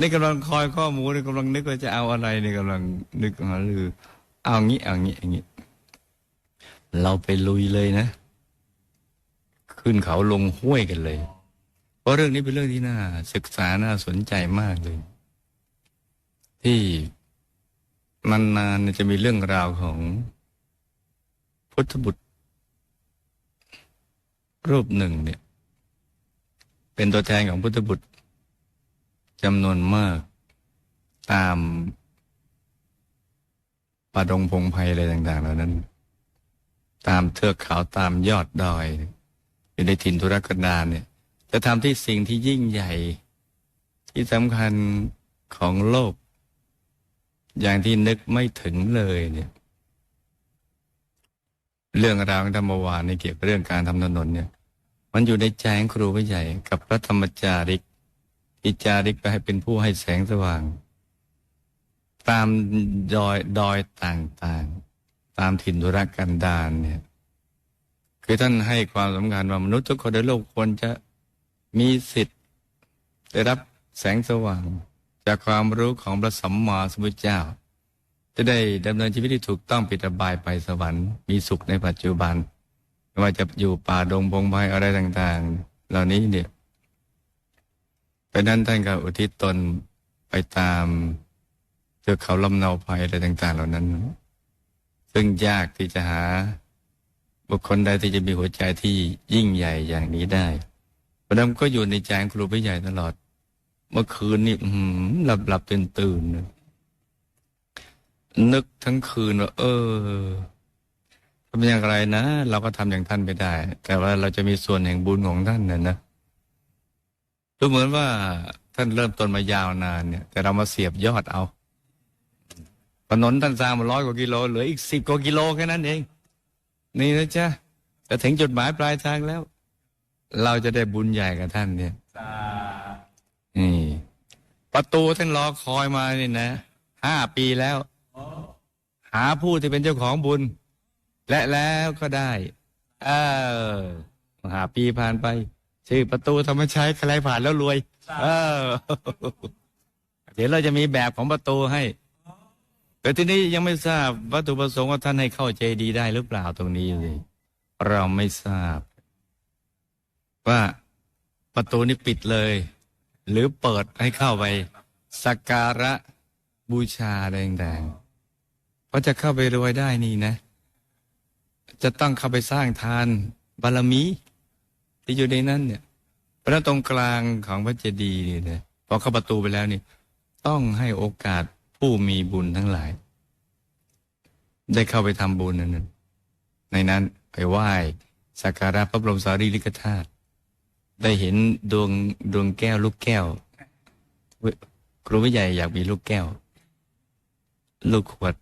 นี่กำลังคอยข้อมูลนี่กำลังนึกว่าจะเอาอะไรนี่กำลังนึกหารือ เอางี้เอางี้อย่างงี้ เราไปลุยเลยนะ ขึ้นเขาลงห้วยกันเลย เพราะเรื่องนี้เป็นเรื่องที่น่า ศึกษาน่าสนใจมากเลย ที่มันนานจะมีเรื่องราวของ พุทธบุตร รูปหนึ่งเนี่ย เป็นตัวแทนของพุทธบุตร จำนวนมาก ตามป่าดงพงไพรอะไรต่างๆเหล่านั้น ตามเทือกเขาตามยอดดอยอยู่ในถิ่นธุรกันดารเนี่ย จะทำที่สิ่งที่ยิ่งใหญ่ ที่สำคัญของโลก อย่างที่นึกไม่ถึงเลยเนี่ยเรื่องราวของธรรมวานในเกี่ยวกับเรื่องการทำถนนเนี่ย มันอยู่ในใจของครูผู้ใหญ่กับพระธรรมจาริก ที่จาริกไปให้เป็นผู้ให้แสงสว่าง ตามดอยดอยต่างๆ ตามถิ่นธุรกันดารเนี่ยคือท่านให้ความสำคัญว่ามนุษย์ทุกคนในโลกควรจะมีสิทธิ์ ได้รับแสงสว่าง จากความรู้ของพระสัมมาสัมพุทธเจ้า จะได้ดำเนินชีวิตที่ถูกต้องปิดอบายไปสวรรค์มีสุขในปัจจุบันไม่ว่าจะอยู่ป่าดงพงไพ่อะไรต่าง ๆ เหล่านี้เนี่ย ราะนั้นท่านก็อุทิศตนไปตามเทือกเขาลำเนาภัยอะไรต่าง ๆ เหล่านั้น ซึ่งยากที่จะหา บุคคลใดที่จะมีหัวใจที่ยิ่งใหญ่อย่างนี้ได้พระนั้นก็อยู่ในใจงครูผู้ใหญ่ตลอด เมื่อคืนนี้หือหลับหลับตื่นตื่นๆนึกทั้งคืนว่าเออทำอย่างไรนะ เราก็ทำอย่างท่านไม่ได้ แต่ว่าเราจะมีส่วนแห่งบุญของท่านน่ะนะ ดูเหมือนว่าท่านเริ่มต้นมายาวนานเนี่ย แต่เรามาเสียบยอดเอาถนนท่านสร้างมาร้อยกว่ากิโลเหลืออีกสิบกว่ากิโลแค่นั้นเอง นี่นะจ๊ะจะถึงจุดหมายปลายทางแล้ว เราจะได้บุญใหญ่กับท่านเนี่ยนี่ประตูท่านรอคอยมานี่นะห้าปีแล้ว หาผู้ที่เป็นเจ้าของบุญ และแล้วก็ได้ เออหาปีผ่านไป ชื่อประตูธรรมชัยใครผ่านแล้วรวย เออ เดี๋ยวเราจะมีแบบของประตูให้แต่ที่นี้ยังไม่ทราบวัตถุประสงค์ว่าท่านให้เข้าใจดีได้หรือเปล่าตรงนี้สิเราไม่ทราบ ว่าประตูนี้ปิดเลย หรือเปิดให้เข้าไปสักการะบูชาอะไรต่างๆเพราะจะเข้าไปรวยได้นี่นะ จะต้องเข้าไปสร้างทานบารมี ที่อยู่ในนั้นเนี่ย เพราะนั้นตรงกลางของพระเจดีย์นี่นะพอเข้าประตูไปแล้วนี่ ต้องให้โอกาสผู้มีบุญทั้งหลาย ได้เข้าไปทำบุญนั้นในนั้นไปไหว้สักการะพระบรมสารีริกธาตุได้เห็นดวงดวงแก้วลูกแก้ว ครูวิใหญ่อยากมีลูกแก้ว ลูกขวด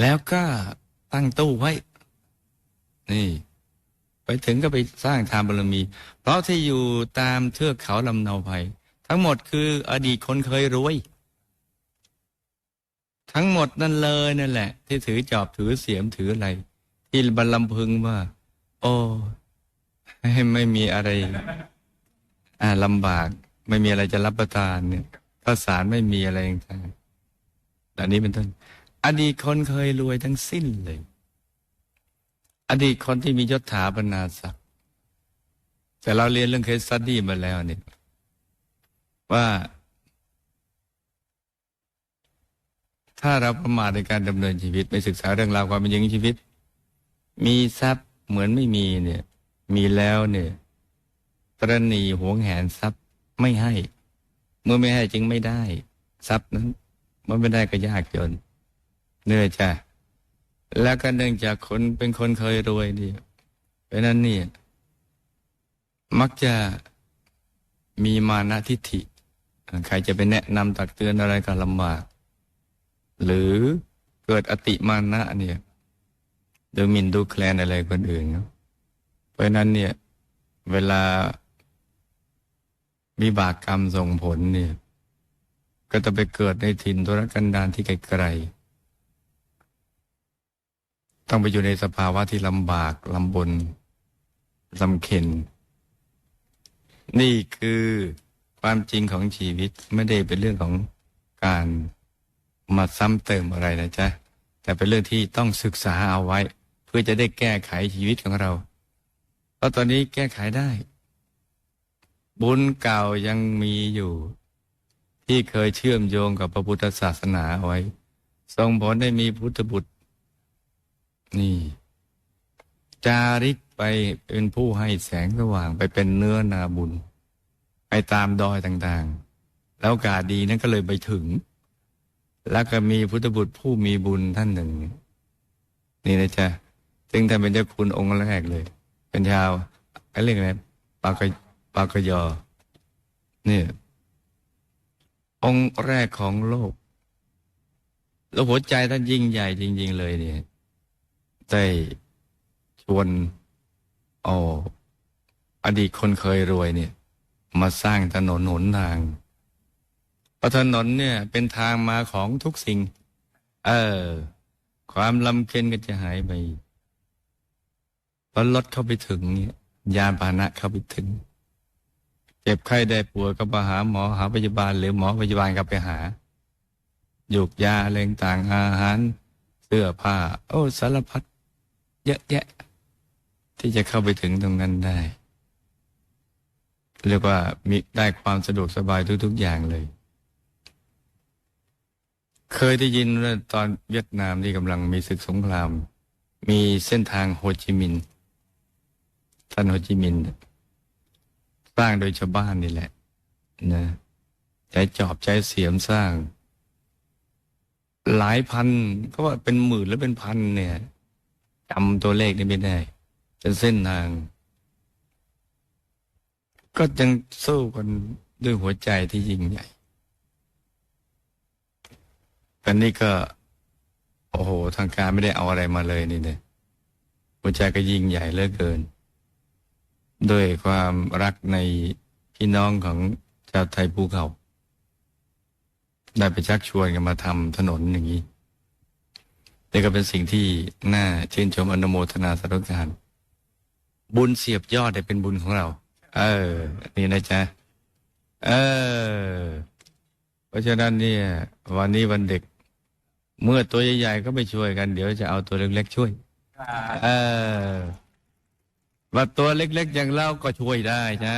แล้วก็ ตั้งตู้ไว้ นี่ ไปถึงก็ไปสร้างทานบารมี เพราะที่อยู่ตามเทือกเขาลำเนาภัย ทั้งหมดคืออดีตคนเคยรวย ทั้งหมดนั่นเลยนั่นแหละ ที่ถือจอบถือเสียมถืออะไร ที่บรรลำพึงว่า โอ้ไม่มีอะไร อ่าลำบาก ไม่มีอะไรจะรับประทานเนี่ยข้าวสารไม่มีอะไรต่างๆเหล่นี้เป็นต้น อดีตคนเคยรวยทั้งสิ้นเลย อดีตคนที่มียศถาบรรณาศักดิ์แต่เราเรียนเรื่องเคสสตี้มาแล้วเนี่ยว่าถ้าเราประมาทในการดำเนินชีวิตไม่ศึกษาเรื่องราวความเป็นจริงของชีวิต มีทรัพย์เหมือนไม่มีเนี่ย มีแล้วเนี่ยตรณีหวงแหนทรัพย์ไม่ให้ เมื่อไม่ให้จึงไม่ได้ ทรัพย์นั้น เมื่อไม่ได้ก็ยากจน เหนื่อยจ้ะแล้วก็เนื่องจากคนเป็นคนเคยรวยนี่เพราะนั้นเนี่ยมักจะมีมานะทิฏฐิ ใครจะไปแนะนำตักเตือนอะไรก็ลำบาก หรือเกิดอติมานะเนี่ยดูหมิ่นดูแคลนอะไรคนอื่นเนาะเพราะนั้นเนี่ย เวลามีบากกรรมส่งผลเนี่ย ก็จะไปเกิดในถิ่นทุรกันดารที่ไกลๆ ต้องไปอยู่ในสภาวะที่ลำบากลำบนลำเค็น นี่คือความจริงของชีวิตไม่ได้เป็นเรื่องของการมาซ้ำเติมอะไรนะจ๊ะ แต่เป็นเรื่องที่ต้องศึกษาเอาไว้ เพื่อจะได้แก้ไขชีวิตของเรา เพราะตอนนี้แก้ไขได้ บุญเก่ายังมีอยู่ ที่เคยเชื่อมโยงกับพระพุทธศาสนาเอาไว้ส่งผลให้มีพุทธบุตร นี่ จาริกไปเป็นผู้ให้แสงสว่างไปเป็นเนื้อนาบุญ ไปตามดอยต่างๆ แล้วกาดีนั้นก็เลยไปถึง แล้วก็มีพุทธบุตรผู้มีบุญท่านหนึ่ง นี่นะจ๊ะซึ่งท่านเป็นเจ้าคุณองค์แรกเลย เป็นชาวอะไรเรียกอะไรปากยปากยอนี่องค์แรกของโลก แล้วหัวใจท่านยิ่งใหญ่จริง ๆ เลยเนี่ย ได้ชวนเอาอดีตคนเคยรวยเนี่ย มาสร้างถนนหนทางเพราะถนนเนี่ย เป็นทางมาของทุกสิ่ง เออ ความลำเค็นก็จะหายไปพอรถเข้าไปถึงเนี่ยยานพาหนะเข้าไปถึง เจ็บไข้ได้ป่วยก็มาหาหมอหาพยาบาล หรือหมอพยาบาลก็ไปหาหยุกยาอะไรต่างอาหาร เสื้อผ้า โอ้สารพัด เยอะแยะ ที่จะเข้าไปถึงตรงนั้นได้ เรียกว่ามีได้ความสะดวกสบายทุก ๆ อย่างเลย เคยได้ยินว่าตอนเวียดนามที่กำลังมีศึกสงคราม มีเส้นทางโฮจิมินห์ท่านโฮจิมินห์สร้างโดยชาวบ้านนี่แหละนะใช้จอบใช้เสียมสร้าง หลายพันก็ว่าเป็นหมื่นหรือเป็นพันเนี่ย จำตัวเลขนี่ไม่ได้ เป็นเส้นทาง ก็ยังสู้กันด้วยหัวใจที่ยิ่งใหญ่แต่นี่ก็ โอ้โห ทางการไม่ได้เอาอะไรมาเลยนี่เนี่ยหัวใจก็ยิ่งใหญ่เลือเกิน ด้วยความรักในพี่น้องของชาวไทยภูเขา ได้ไปชักชวนกันมาทำถนนอย่างนี้ นี่ก็เป็นสิ่งที่น่าชื่นชมอนุโมทนาสาธุการ บุญเสียบยอดได้เป็นบุญของเรา เออ นี่นะจ๊ะ เออ เพราะฉะนั้นเนี่ย วันนี้วันเด็ก เมื่อตัวใหญ่ๆก็ไม่ช่วยกัน เดี๋ยวจะเอาตัวเล็กๆช่วย เออว่าตัวเล็กๆอย่างเราก็ช่วยได้จ้า